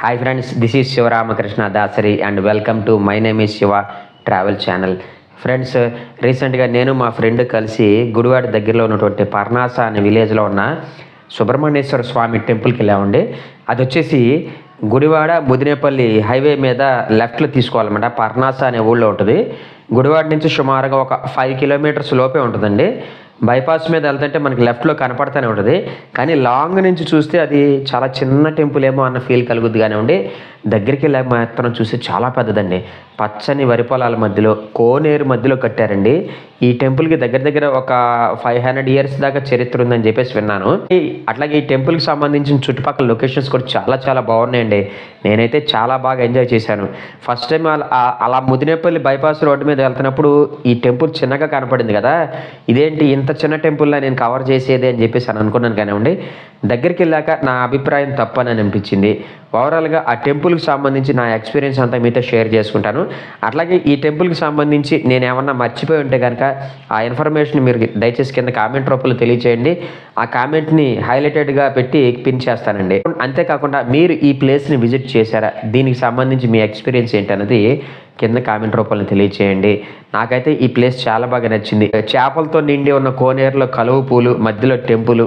Hi friends this is Sivaramakrishna Dasari and welcome to my name is Siva travel channel friends రీసెంట్గా నేను మా friend కలిసి గుడివాడ దగ్గరలో ఉన్నటువంటి పర్నాస అనే విలేజ్లో ఉన్న సుబ్రహ్మణ్యేశ్వర స్వామి టెంపుల్కి వెళ్ళామండి. అది వచ్చేసి గుడివాడ ముదినేపల్లి హైవే మీద లెఫ్ట్లో తీసుకోవాలన్నమాట. పర్నాస అనే ఊళ్ళో ఉంటుంది. గుడివాడ నుంచి సుమారుగా ఒక ఫైవ్ కిలోమీటర్స్ లోపే ఉంటుందండి. బైపాస్ మీద వెళ్తుంటే మనకి లెఫ్ట్లో కనపడతానే ఉంటుంది. కానీ లాంగ్ నుంచి చూస్తే అది చాలా చిన్న టెంపుల్ ఏమో అన్న ఫీల్ కలుగుద్ది కానివ్వండి. దగ్గరికి వెళ్ళి మాత్రం చూస్తే చాలా పెద్దదండి. పచ్చని వరి పొలాల మధ్యలో కోనేరు మధ్యలో కట్టారండి. ఈ టెంపుల్కి దగ్గర దగ్గర ఒక ఫైవ్ హండ్రెడ్ ఇయర్స్ దాకా చరిత్ర ఉందని చెప్పేసి విన్నాను. ఈ- అట్లాగే ఈ టెంపుల్కి సంబంధించిన చుట్టుపక్కల లొకేషన్స్ కూడా చాలా చాలా బాగున్నాయండి. నేనైతే చాలా బాగా ఎంజాయ్ చేశాను. ఫస్ట్ టైం అలా అలా ముదినేపల్లి బైపాస్ రోడ్డు మీద వెళ్తున్నప్పుడు ఈ టెంపుల్ చిన్నగా కనపడింది కదా. ఇదేంటి ఇంత చిన్న టెంపుల్లా నేను కవర్ చేసేది అని చెప్పేసి అని అనుకున్నాను కానివ్వండి. దగ్గరికి వెళ్ళాక నా అభిప్రాయం తప్పని అనిపించింది. ఓవరాల్గా ఆ టెంపుల్కి సంబంధించి నా ఎక్స్పీరియన్స్ అంతా మీతో షేర్ చేసుకుంటాను. అట్లాగే ఈ టెంపుల్కి సంబంధించి నేను ఏమన్నా మర్చిపోయి ఉంటే కనుక ఆ ఇన్ఫర్మేషన్ మీరు దయచేసి కింద కామెంట్ రూపంలో తెలియచేయండి. ఆ కామెంట్ని హైలైటెడ్గా పెట్టి పిన్ చేస్తానండి. అంతేకాకుండా మీరు ఈ ప్లేస్ని విజిట్ చేశారా? దీనికి సంబంధించి మీ ఎక్స్పీరియన్స్ ఏంటన్నది కింద కామెంట్ రూపంలో తెలియచేయండి. నాకైతే ఈ ప్లేస్ చాలా బాగా నచ్చింది. చేపలతో నిండి ఉన్న కోనేరులో కలువ పూలు మధ్యలో టెంపుల్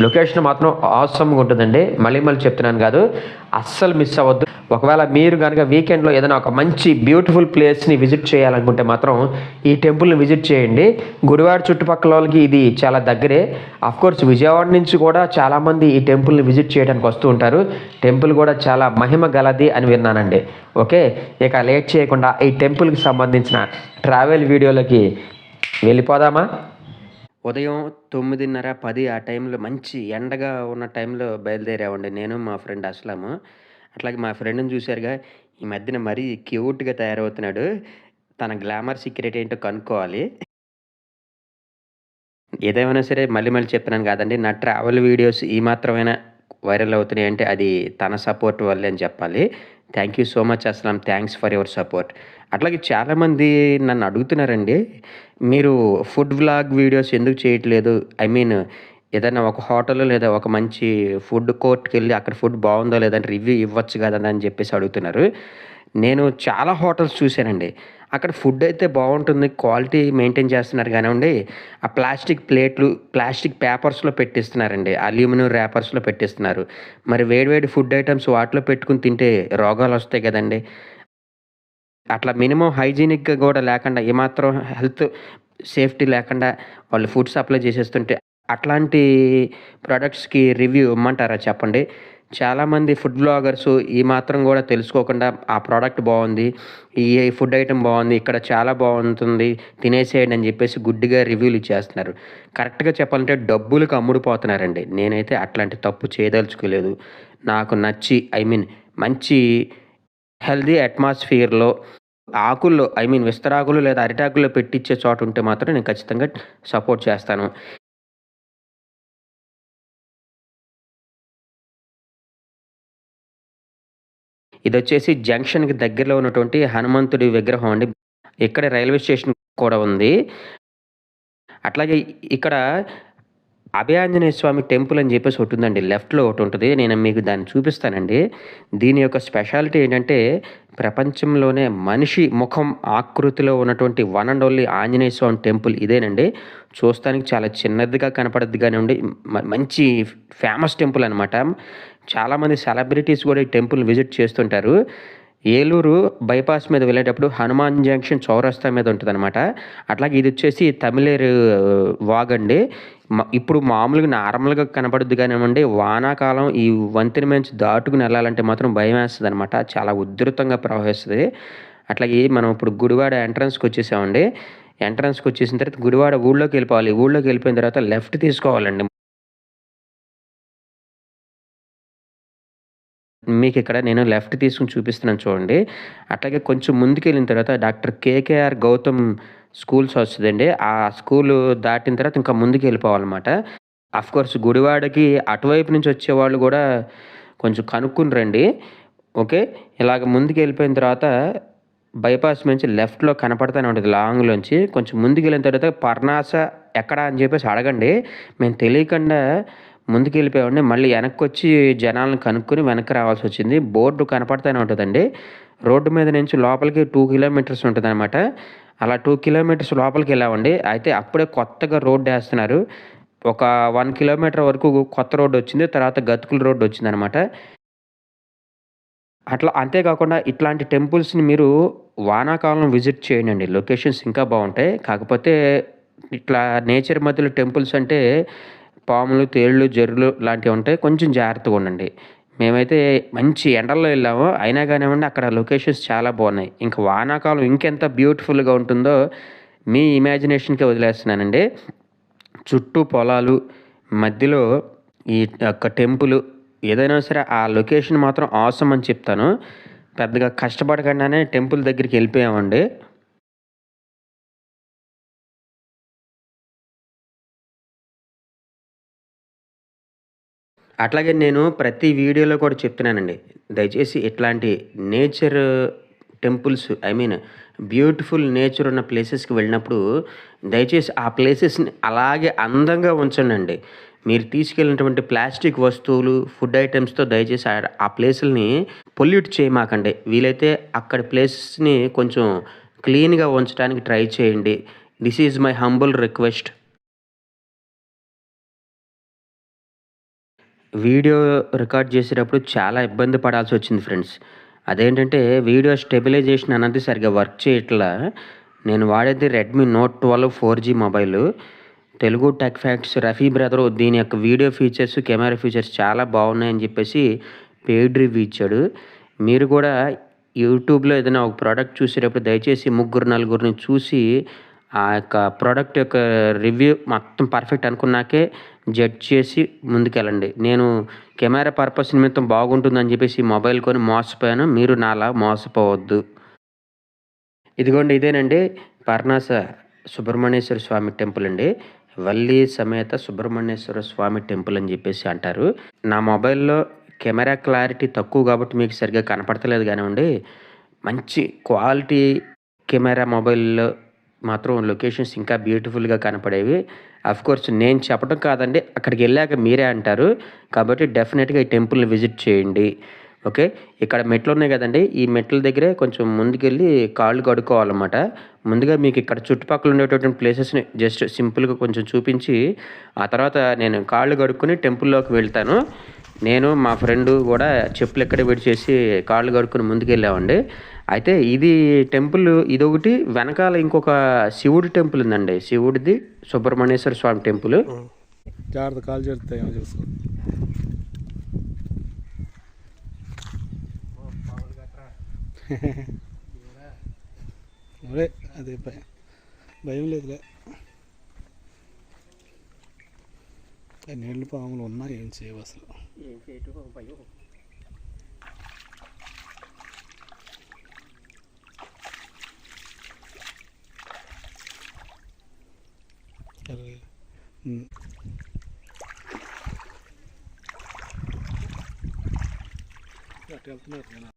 లొకేషన్ మాత్రం ఆసమ్గా ఉంటుందండి. మళ్ళీ మళ్ళీ చెప్తున్నాను కాదు అస్సలు మిస్ అవ్వద్దు. ఒకవేళ మీరు కనుక వీకెండ్లో ఏదైనా ఒక మంచి బ్యూటిఫుల్ ప్లేస్ని విజిట్ చేయాలనుకుంటే మాత్రం ఈ టెంపుల్ని విజిట్ చేయండి. గుడివాడ చుట్టుపక్కల వాళ్ళకి ఇది చాలా దగ్గరే. కోర్స్ విజయవాడ నుంచి కూడా చాలామంది ఈ టెంపుల్ని విజిట్ చేయడానికి వస్తూ ఉంటారు. టెంపుల్ కూడా చాలా మహిమ గలది అని విన్నానండి. ఓకే? ఇక లేట్ చేయకుండా ఈ టెంపుల్కి సంబంధించిన ట్రావెల్ వీడియోలకి వెళ్ళిపోదామా? ఉదయం తొమ్మిదిన్నర పది ఆ టైంలో మంచి ఎండగా ఉన్న టైంలో బయలుదేరామండి. నేను మా ఫ్రెండ్ అస్లాము. అట్లాగే మా ఫ్రెండ్ని చూశారుగా ఈ మధ్యన మరీ క్యూట్గా తయారవుతున్నాడు. తన గ్లామర్ సీక్రెట్ ఏంటో కనుక్కోవాలి. ఏదేమైనా సరే మళ్ళీ మళ్ళీ చెప్తున్నాను కాదండి నా ట్రావెల్ వీడియోస్ ఈ మాత్రమైనా వైరల్ అవుతున్నాయి అంటే అది తన సపోర్ట్ వల్లే అని చెప్పాలి. Thank you so much Aslam thanks for your support అట్లాగే చాలామంది నన్ను అడుగుతున్నారండి మీరు ఫుడ్ వ్లాగ్ వీడియోస్ ఎందుకు చేయట్లేదు? ఐ మీన్ ఏదైనా ఒక హోటల్ లేదా ఒక మంచి ఫుడ్ కోర్ట్కి వెళ్ళి అక్కడ ఫుడ్ బాగుందో లేదని రివ్యూ ఇవ్వచ్చు కదా అని చెప్పేసి అడుగుతున్నారు. నేను చాలా హోటల్స్ చూశానండి. అక్కడ ఫుడ్ అయితే బాగుంటుంది క్వాలిటీ మెయింటైన్ చేస్తున్నారు కానివ్వండి. ఆ ప్లాస్టిక్ ప్లేట్లు ప్లాస్టిక్ పేపర్స్లో పెట్టిస్తున్నారండి. అల్యూమినియం ర్యాపర్స్లో పెట్టిస్తున్నారు. మరి వేడివేడి ఫుడ్ ఐటమ్స్ వాటిలో పెట్టుకుని తింటే రోగాలు వస్తాయి కదండి. అట్లా మినిమం హైజీనిక్గా కూడా లేకుండా ఏమాత్రం హెల్త్ సేఫ్టీ లేకుండా వాళ్ళు ఫుడ్ సప్లై చేసేస్తుంటే అట్లాంటి ప్రొడక్ట్స్కి రివ్యూ ఇమ్మంటారా చెప్పండి? చాలామంది ఫుడ్ బ్లాగర్స్ ఈ మాత్రం కూడా తెలుసుకోకుండా ఆ ప్రోడక్ట్ బాగుంది ఈ ఫుడ్ ఐటమ్ బాగుంది ఇక్కడ చాలా బాగుంటుంది తినేసేయండి అని చెప్పేసి గుడ్డిగా రివ్యూలు ఇచ్చేస్తున్నారు. కరెక్ట్గా చెప్పాలంటే డబ్బులకు అమ్ముడుపోతున్నారండి. నేనైతే అట్లాంటి తప్పు చేయదలుచుకోలేదు. నాకు నచ్చి ఐ మీన్ మంచి హెల్దీ అట్మాస్ఫియర్లో ఆకుల్లో ఐ మీన్ విస్తరాకులు లేదా అరిటాకుల్లో పెట్టించే చోట ఉంటే మాత్రం నేను ఖచ్చితంగా సపోర్ట్ చేస్తాను. ఇది వచ్చేసి జంక్షన్కి దగ్గరలో ఉన్నటువంటి హనుమంతుడి విగ్రహం అండి. ఇక్కడ రైల్వే స్టేషన్ కూడా ఉంది. అట్లాగే ఇక్కడ అభయాంజనేయ స్వామి టెంపుల్ అని చెప్పేసి ఒకటి ఉందండి. లెఫ్ట్లో ఒకటి ఉంటుంది. నేను మీకు దాన్ని చూపిస్తానండి. దీని యొక్క స్పెషాలిటీ ఏంటంటే ప్రపంచంలోనే మనిషి ముఖం ఆకృతిలో ఉన్నటువంటి one and only Anjaneya Swamy temple ఇదేనండి. చూస్తానికి చాలా చిన్నదిగా కనపడద్ది కానివ్వండి. మ- మంచి ఫేమస్ టెంపుల్ అనమాట చాలామంది సెలబ్రిటీస్ కూడా ఈ టెంపుల్ విజిట్ చేస్తుంటారు. ఏలూరు బైపాస్ మీద వెళ్ళేటప్పుడు హనుమాన్ జంక్షన్ చౌరస్తా మీద ఉంటుందన్నమాట. అట్లాగే ఇది వచ్చేసి తమిళేరు వాగ్ అండి. ఇప్పుడు మామూలుగా నార్మల్గా కనబడుద్ది కానివ్వండి వానాకాలం ఈ వంతెన నుంచి దాటుకుని వెళ్ళాలంటే మాత్రం భయం వేస్తుంది అనమాట చాలా ఉధృతంగా ప్రవహిస్తుంది. అట్లాగే మనం ఇప్పుడు గుడివాడ ఎంట్రన్స్కి వచ్చేసామండి. ఎంట్రన్స్కి వచ్చేసిన తర్వాత గుడివాడ ఊళ్ళోకి వెళ్ళిపోవాలి. ఊళ్ళోకి వెళ్ళిపోయిన తర్వాత లెఫ్ట్ తీసుకోవాలండి. మీకు ఇక్కడ నేను లెఫ్ట్ తీసుకుని చూపిస్తున్నాను చూడండి. అట్లాగే కొంచెం ముందుకు వెళ్ళిన తర్వాత డాక్టర్ కేకేఆర్ గౌతమ్ స్కూల్స్ వస్తుందండి. ఆ స్కూల్ దాటిన తర్వాత ఇంకా ముందుకు వెళ్ళిపోవాలన్నమాట కోర్స్ గుడివాడకి అటువైపు నుంచి వచ్చేవాళ్ళు కూడా కొంచెం కనుక్కుని రండి. ఓకే? ఇలాగ ముందుకు వెళ్ళిపోయిన తర్వాత బైపాస్ నుంచి లెఫ్ట్లో కనపడతానే ఉంటుంది లాంగ్లోంచి కొంచెం ముందుకు వెళ్ళిన తర్వాత పర్నాస ఎక్కడ అని చెప్పేసి అడగండి. మేము తెలియకుండా ముందుకు వెళ్ళిపోయామండి మళ్ళీ వెనక్కి వచ్చి జనాలను కనుక్కొని వెనక్కి రావాల్సి వచ్చింది. బోర్డు కనపడతానే ఉంటుందండి. రోడ్డు మీద నుంచి లోపలికి టూ కిలోమీటర్స్ ఉంటుంది అనమాట అలా టూ కిలోమీటర్స్ లోపలికి వెళ్ళామండి. అయితే అప్పుడే కొత్తగా రోడ్డు వేస్తున్నారు. ఒక వన్ కిలోమీటర్ వరకు కొత్త రోడ్డు వచ్చింది. తర్వాత గతుకుల రోడ్డు వచ్చింది అనమాట అట్లా అంతేకాకుండా ఇట్లాంటి టెంపుల్స్ని మీరు వానాకాలం విజిట్ చేయండి. లొకేషన్స్ ఇంకా బాగుంటాయి. కాకపోతే ఇట్లా నేచర్ మధ్యలో టెంపుల్స్ అంటే పాములు తేళ్ళు జర్రులు లాంటివి ఉంటాయి కొంచెం జాగ్రత్తగా ఉండండి. మేమైతే మంచి ఎండల్లో వెళ్ళాము. అయినా కానివ్వండి అక్కడ లొకేషన్స్ చాలా బాగున్నాయి. ఇంకా వానాకాలం ఇంకెంత బ్యూటిఫుల్గా ఉంటుందో మీ ఇమాజినేషన్కే వదిలేస్తున్నానండి. చుట్టూ పొలాలు మధ్యలో ఈ యొక్క టెంపుల్ ఏదైనా సరే ఆ లొకేషన్ మాత్రం అవసరం అని చెప్తాను. పెద్దగా కష్టపడకుండానే టెంపుల్ దగ్గరికి వెళ్ళిపోయామండి. అట్లాగే నేను ప్రతి వీడియోలో కూడా చెప్తున్నానండి. దయచేసి ఇట్లాంటి nature temples I mean beautiful nature ఉన్న ప్లేసెస్కి వెళ్ళినప్పుడు దయచేసి ఆ ప్లేసెస్ని అలాగే అందంగా ఉంచండి మీరు తీసుకెళ్ళినటువంటి ప్లాస్టిక్ వస్తువులు ఫుడ్ ఐటమ్స్తో దయచేసి ఆ- ఆ ప్లేసుల్ని పొల్యూట్ చేయమాకండి. వీలైతే అక్కడ ప్లేసెస్ని కొంచెం క్లీన్గా ఉంచడానికి ట్రై చేయండి. This is my humble request. Video record చేసేటప్పుడు చాలా ఇబ్బంది పడాల్సి వచ్చింది ఫ్రెండ్స్. అదేంటంటే వీడియో స్టెబిలైజేషన్ అనేది సరిగ్గా వర్క్ చేయట్లా. నేను వాడేది Redmi note twelve four G mobile Telugu tech facts Rafi brother దీని యొక్క వీడియో ఫీచర్స్ కెమెరా ఫీచర్స్ చాలా బాగున్నాయని చెప్పేసి పెయిడ్ రివ్యూ ఇచ్చాడు. మీరు కూడా యూట్యూబ్లో ఏదైనా ఒక ప్రోడక్ట్ చూసేటప్పుడు దయచేసి ముగ్గురు నలుగురిని చూసి ఆ యొక్క ప్రోడక్ట్ యొక్క రివ్యూ మొత్తం పర్ఫెక్ట్ అనుకున్నాకే జడ్జ్ చేసి ముందుకెళ్ళండి. నేను కెమెరా పర్పస్ నిమిత్తం బాగుంటుందని చెప్పేసి మొబైల్ కొని మోసపోయాను. మీరు నాలా మోసపోవద్దు. ఇదిగోండి ఇదేనండి పర్ణాస సుబ్రహ్మణ్యేశ్వర స్వామి టెంపుల్ అండి. వల్లి సమేత సుబ్రహ్మణ్యేశ్వర స్వామి టెంపుల్ అని చెప్పేసి అంటారు. నా మొబైల్లో కెమెరా క్లారిటీ తక్కువ కాబట్టి మీకు సరిగ్గా కనపడతలేదు కానివ్వండి. మంచి క్వాలిటీ కెమెరా మొబైల్లో మాత్రం లొకేషన్స్ ఇంకా బ్యూటిఫుల్గా కనపడేవి. అఫ్ కోర్స్ నేను చెప్పడం కాదండి అక్కడికి వెళ్ళాక మీరే అంటారు. కాబట్టి డెఫినెట్గా ఈ టెంపుల్ని విజిట్ చేయండి. ఓకే? ఇక్కడ మెట్లు ఉన్నాయి కదండి ఈ మెట్ల దగ్గరే కొంచెం ముందుకెళ్ళి కాళ్ళు కడుక్కోవాలన్నమాట. ముందుగా మీకు ఇక్కడ చుట్టుపక్కల ఉండేటటువంటి ప్లేసెస్ని జస్ట్ సింపుల్గా కొంచెం చూపించి ఆ తర్వాత నేను కాళ్ళు కడుక్కొని టెంపుల్లోకి వెళ్తాను. నేను మా ఫ్రెండ్ కూడా చెప్పులు ఎక్కడ విడిచేసి కాళ్ళు కడుక్కొని ముందుకెళ్ళామండి. అయితే ఇది టెంపుల్ ఇదొకటి వెనకాల ఇంకొక శివుడి టెంపుల్ ఉందండి. శివుడిది సుబ్రహ్మణ్యేశ్వర స్వామి టెంపుల్. జాగ్రత్త కాలు చేరుతాయేమో చూసుకో. అదే అదే భయం. భయం లేదులే. నీళ్ళు పాములు ఉన్నా ఏం చేయవు అసలు. సరే. అటు వెళ్తున్నారు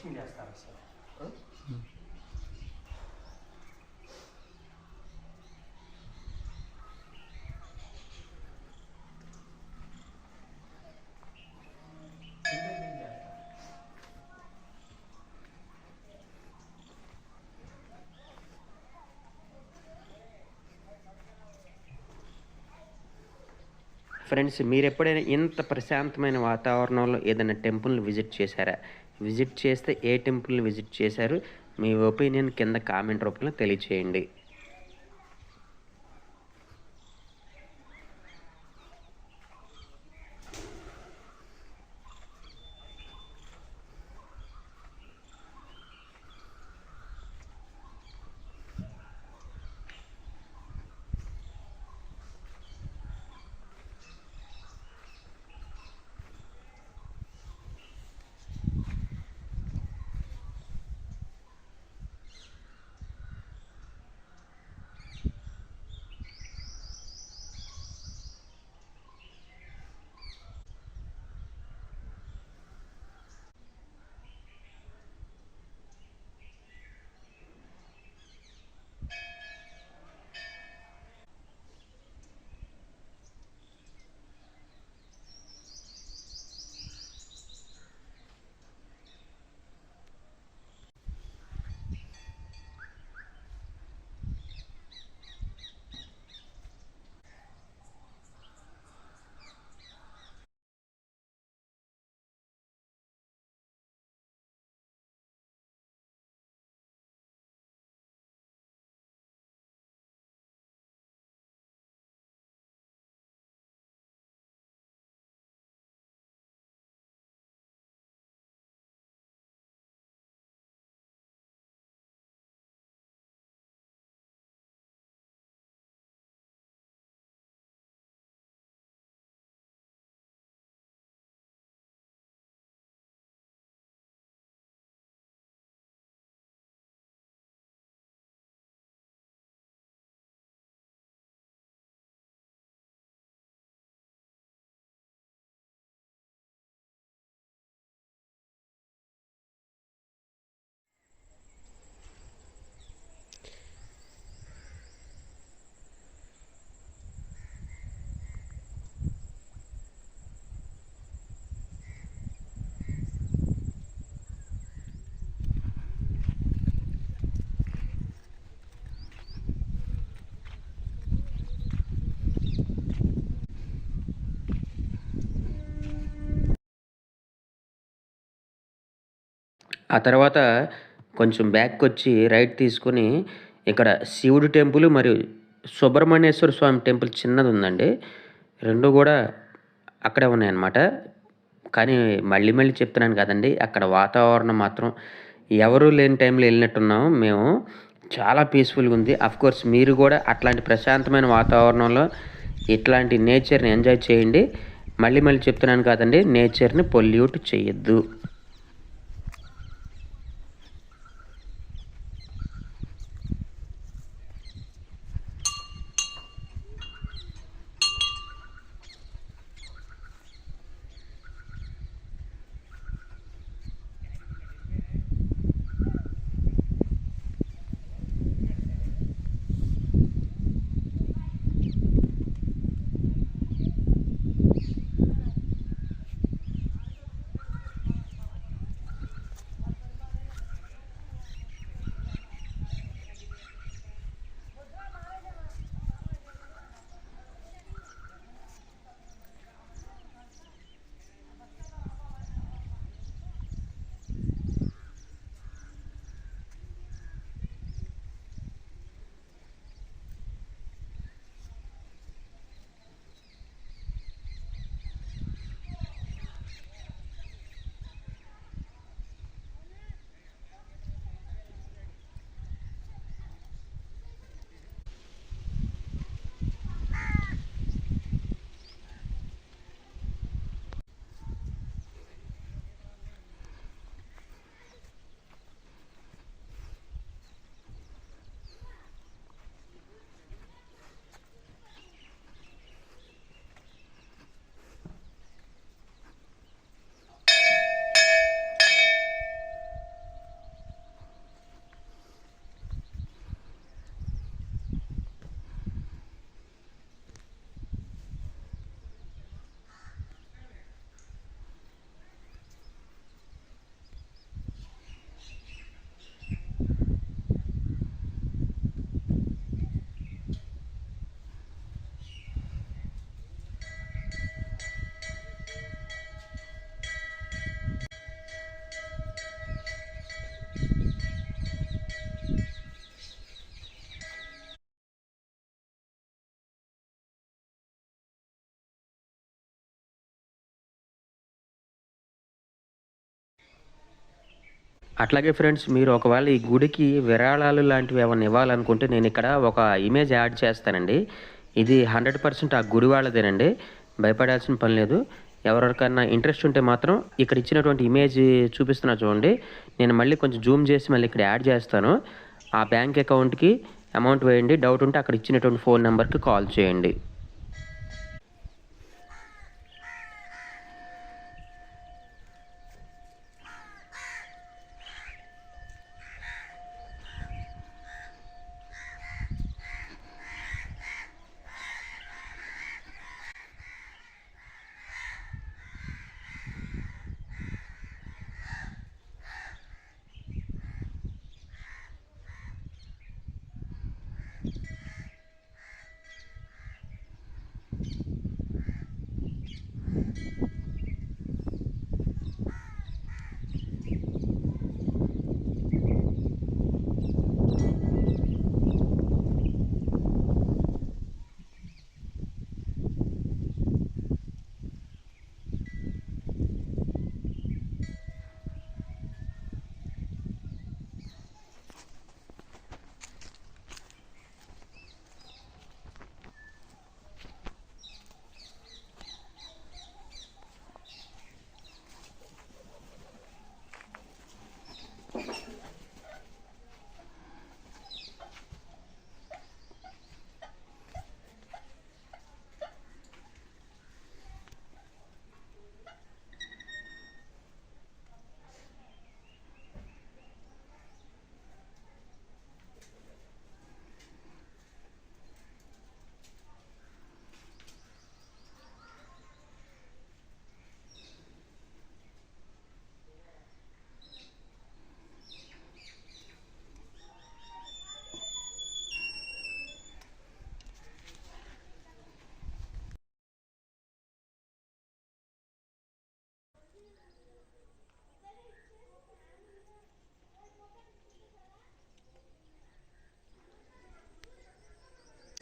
క్వశ్చన్ చేస్తారు సార్ ఫ్రెండ్స్ మీరు ఎప్పుడైనా ఇంత ప్రశాంతమైన వాతావరణంలో ఏదైనా టెంపుల్ని విజిట్ చేశారా? విజిట్ చేస్తే ఏ టెంపుల్ని విజిట్ చేశారు? మీ ఒపీనియన్ కింద కామెంట్ రూపంలో తెలియచేయండి. ఆ తర్వాత కొంచెం బ్యాక్ వచ్చి రైట్ తీసుకొని ఇక్కడ శివుడి టెంపుల్ మరియు సుబ్రహ్మణ్యేశ్వర స్వామి టెంపుల్ చిన్నది ఉందండి రెండు కూడా అక్కడే ఉన్నాయన్నమాట. కానీ మళ్ళీ మళ్ళీ చెప్తున్నాను కదండి అక్కడ వాతావరణం మాత్రం ఎవరు లేని టైంలో వెళ్ళినట్టున్నాము. మేము చాలా పీస్ఫుల్గా ఉంది. కోర్స్ మీరు కూడా అట్లాంటి ప్రశాంతమైన వాతావరణంలో ఇట్లాంటి నేచర్ని ఎంజాయ్ చేయండి. మళ్ళీ మళ్ళీ చెప్తున్నాను కదండి నేచర్ని పొల్యూట్ చేయొద్దు. అట్లాగే ఫ్రెండ్స్ మీరు ఒకవేళ ఈ గుడికి విరాళాలు లాంటివి ఏమైనా ఇవ్వాలనుకుంటే నేను ఇక్కడ ఒక ఇమేజ్ యాడ్ చేస్తానండి. ఇది హండ్రెడ్ పర్సెంట్ ఆ గుడి వాళ్ళదేనండి. భయపడాల్సిన పని లేదు. ఎవరికైనా ఇంట్రెస్ట్ ఉంటే మాత్రం ఇక్కడ ఇచ్చినటువంటి ఇమేజ్ చూపిస్తున్నా చూడండి. నేను మళ్ళీ కొంచెం జూమ్ చేసి మళ్ళీ ఇక్కడ యాడ్ చేస్తాను. ఆ బ్యాంక్ అకౌంట్కి అమౌంట్ వేయండి. డౌట్ ఉంటే అక్కడ ఇచ్చినటువంటి ఫోన్ నెంబర్కి కాల్ చేయండి.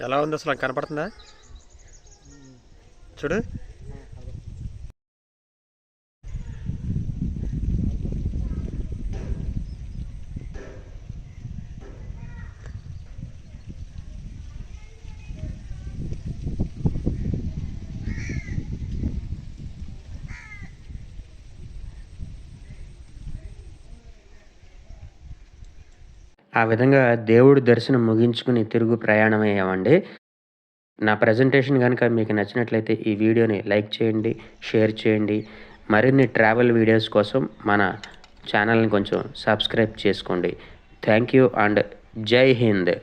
ఎలా ఉంది అసలు? కనపడుతుందా? చూడు. ఆ విధంగా దేవుడి దర్శనం ముగించుకుని తిరుగు ప్రయాణమయ్యామండి. నా ప్రజెంటేషన్ కనుక మీకు నచ్చినట్లయితే ఈ వీడియోని లైక్ చేయండి షేర్ చేయండి. మరిన్ని ట్రావెల్ వీడియోస్ కోసం మన ఛానల్ని కొంచెం సబ్స్క్రైబ్ చేసుకోండి. థ్యాంక్ యూ అండ్ జై హింద్.